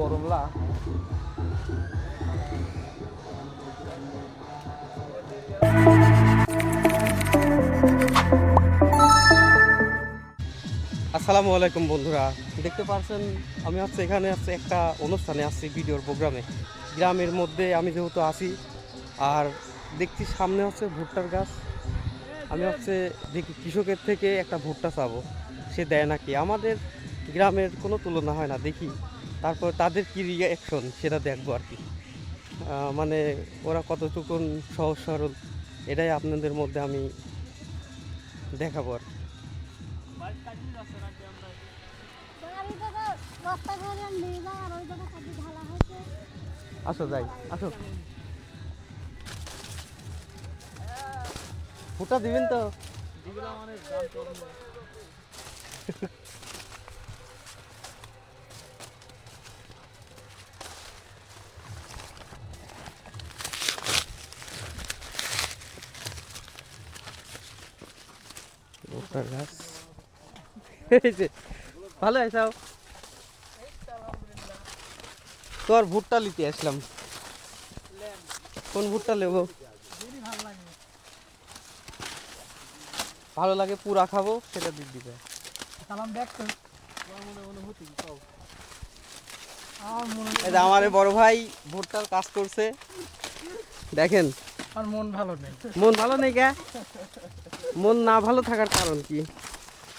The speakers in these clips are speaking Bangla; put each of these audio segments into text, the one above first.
গরমলা আসসালামু আলাইকুম বন্ধুরা। দেখতে পাচ্ছেন আমি হচ্ছে এখানে হচ্ছে একটা অনুষ্ঠানে আসছি ভিডিওর প্রোগ্রামে। গ্রামের মধ্যে আমি যেহেতু আসি আর দেখছি সামনে হচ্ছে ভুট্টার গাছ। আমি হচ্ছে দেখি কৃষকের থেকে একটা ভুট্টা চাবো। সে দেয় নাকি? আমাদের গ্রামের কোনো তুলনা হয় না, দেখি। তারপর তাদের কী রিয়াকশন সেটা দেখব আর কি। মানে ওরা কতটুকুন সহজ সরল, এটাই আপনাদের মধ্যে আমি দেখাবো আর আসো যাই, আসো। ফুটা দিবেন তো? গাছ ভালো আছাও তোর ভুট্টা নিতে আসলাম। কোন ভুট্টা নেব? ভালো লাগে পুরা খাব সেটা দিক দিবে। সালাম দেখ তো। আমার বড় ভাই ভুট্টার কাজ করছে। দেখেন মন ভালো নেই। মন ভালো নেই কে? মন না ভালো থাকার কারণ কি?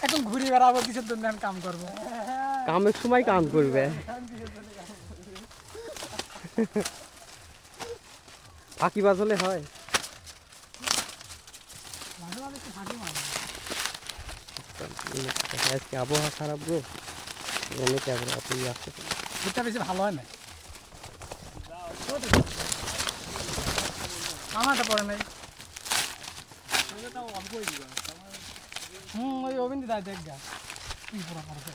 এখন ঘুরে বেড়াবো কিসের জন্য আমি কাম করব? কামের সময় কাম করবে। হয়। ফাঁকি মারবো। আজকে আবহাওয়া খারাপ গো। ক্যামেরা তুই আসতে বেশি ভালো হয় না। আমারটা পড়ে নাই হুম ওই অবিন্দি দায় দেখ গা। কি পুরো করছে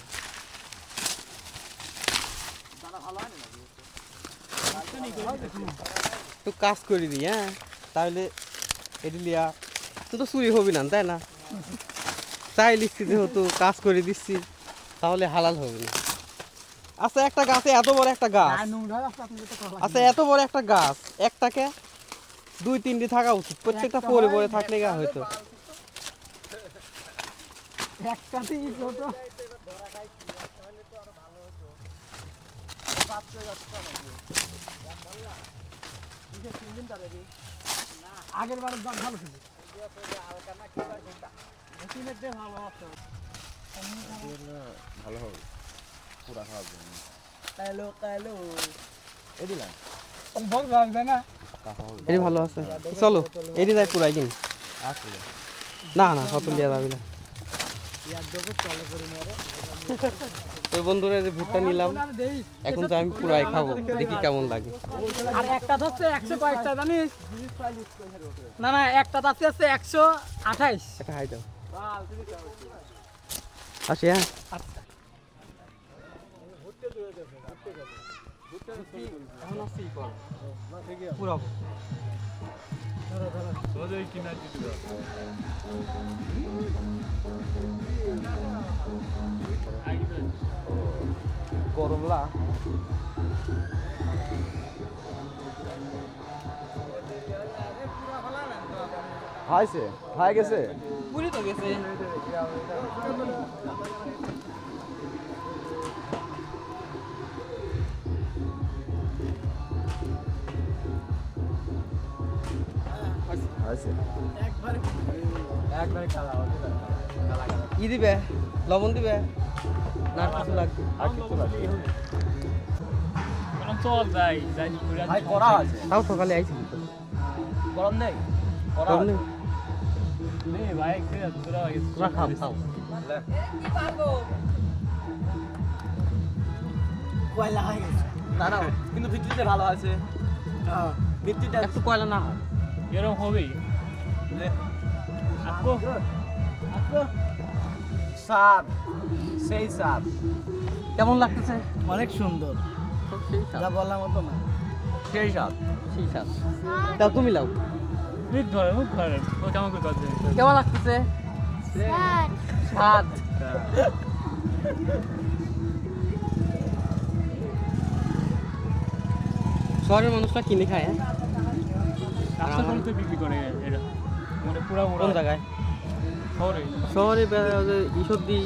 তো কাজ করে দিই হ্যাঁ? তাহলে এটি লিয়া তুই তো চুরি হবি না তাই না? চাই লিখছি যেহেতু কাজ করে দিচ্ছি তাহলে হালাল হবে না। আচ্ছা একটা গাছে এত বড় একটা গাছ। তো আচ্ছা এত বড় একটা গাছ একটাকে দুই তিনটি থাকা উচিত। প্রত্যেকটা পরে পরে থাকলে গা হয়তো একটাতেই ছোট। আগের বারের দাম ভালো ছিল। কালো কালো বল রাখবে না? এটি ভালো আছে। চলো এটি যাই পুরাই কিন না না কত লিয়া যাবি না। ওই বন্ধুরা যে ভুট্টা নিলাম। এখন তো আমি পুরাই খাব দেখি কেমন লাগে। আর একটা হচ্ছে একশো কয়েকটা জানিস? না না একটা তাতে হচ্ছে একশো আঠাইশ। এটা খাই দাও। আসি হ্যাঁ। পুরাবো গরমলা খাইছে খাই গেছে পুরি তো গেছে ই দিবে? লবণ দিবে? না কিছু লাগবে? আর কিছু লাগবে। চল যাই যাই করা আছে। তাও সকালে আইছি গরম নেই? করা গরম নেই? ভাই তোরা তোরা খাও খাও কয়লা হয়ে গেছে। না না কিন্তু ভিত্তিতে ভালো আছে। ভিত্তিটা একটু কয়লা না হয়। এরকম হবেই। আকো স্বাদ সেই স্বাদ। কেমন লাগতেছে? অনেক সুন্দর। যা বললাম মতো না। সেই স্বাদ। সেই স্বাদ। তাও তুমি লাও। কেমন কেমন লাগতেছে? স্বাদ। শহরের মানুষরা কিনে খায় হ্যাঁ? রাস্তা করতে বিক্রি করে এটা মানে পুরা কোন জায়গায়? শহরে। শহরে ঈশ্বর দিয়ে